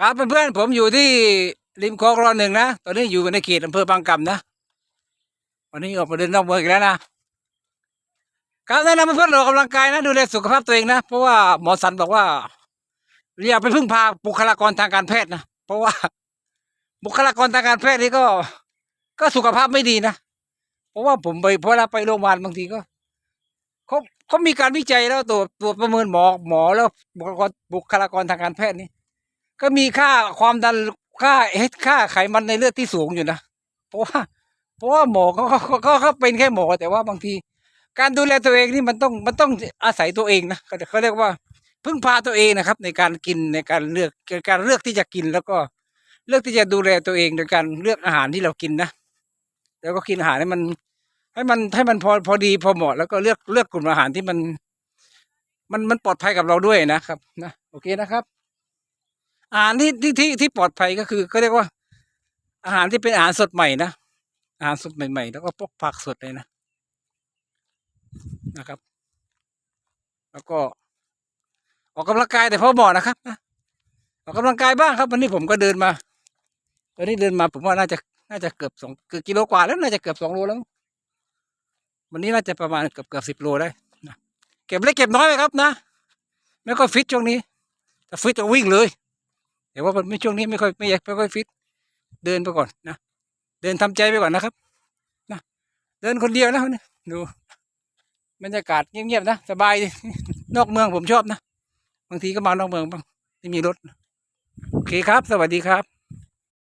ครับเพื่อนๆผมอยู่ที่ริมคลองรอหนึ่งนะ ตอนนี้อยู่ในเขตอำเภอบางกำนะ วันนี้ออกมาเดินนอกเมืองอีกแล้วนะ การแนะนำเพื่อนๆออกกำลังกายนะ ดูแลสุขภาพตัวเองนะ เพราะว่าหมอสันบอกว่าอย่าไปพึ่งพาบุคลากรทางการแพทย์นะ เพราะว่าบุคลากรทางการแพทย์นี่ก็ ก็สุขภาพไม่ดีนะ เพราะว่าผมไปเวลาไปโรงพยาบาลบางทีก็เขาเขามีการวิจัยแล้วตัวตัวประเมินหมอหมอแล้วบุคลากรบุคลากรทางการแพทย์นี่ ก็มีค่าความดันค่าเอชค่าไขมันในเลือดที่สูงอยู่นะ เพราะว่าเพราะว่าหมอเขาเขาเขาเขาเป็นแค่หมอแต่ว่าบางที การดูแลตัวเองนี่มันต้องมันต้องอาศัยตัวเองนะเขาเรียกว่าพึ่งพาตัวเองนะครับ ในการกินในการเลือกการเลือกที่จะกินแล้วก็เลือกที่จะดูแลตัวเองโดยการเลือกอาหารที่เรากินนะแล้วก็กินอาหารให้มัน ให้มันให้มันพอพอดีพอเหมาะแล้วก็เลือกเลือกกลุ่มอาหารที่มัน มันมันปลอดภัยกับเราด้วยนะครับนะโอเคนะครับ อาหารที่ที่ที่ที่ปลอดภัยก็คือก็เรียกว่า อาหารที่เป็นอาหารสดใหม่นะอาหารสดใหม่ๆแล้วก็พวกผักสดเลยนะนะครับ แล้วก็ ออกกำลังกายแต่พอเหมาะนะครับนะออกกำลังกายบ้างครับ วันนี้ผมก็เดินมาวันนี้เดินมา ผมว่าน่าจะน่าจะเกือบสองเกือบกิโลกว่าแล้วน่าจะเกือบสองโลแล้ววันนี้น่าจะประมาณเกือบเกือบสิบโลได้นะเก็บเล็กเก็บน้อยไปครับนะไม่ค่อยฟิตช่วงนี้ถ้าฟิตจะวิ่งเลย แต่ว่ามันไม่ช่วงนี้ไม่ค่อยไม่อยากไม่ค่อยฟิต เดินไปก่อนนะเดินทำใจไปก่อนนะครับนะเดินคนเดียวนะดูบรรยากาศเงียบๆนะสบายนอกเมืองผมชอบนะบางทีก็มานอกเมืองบ้างไม่มีรถโอเคครับ สวัสดีครับ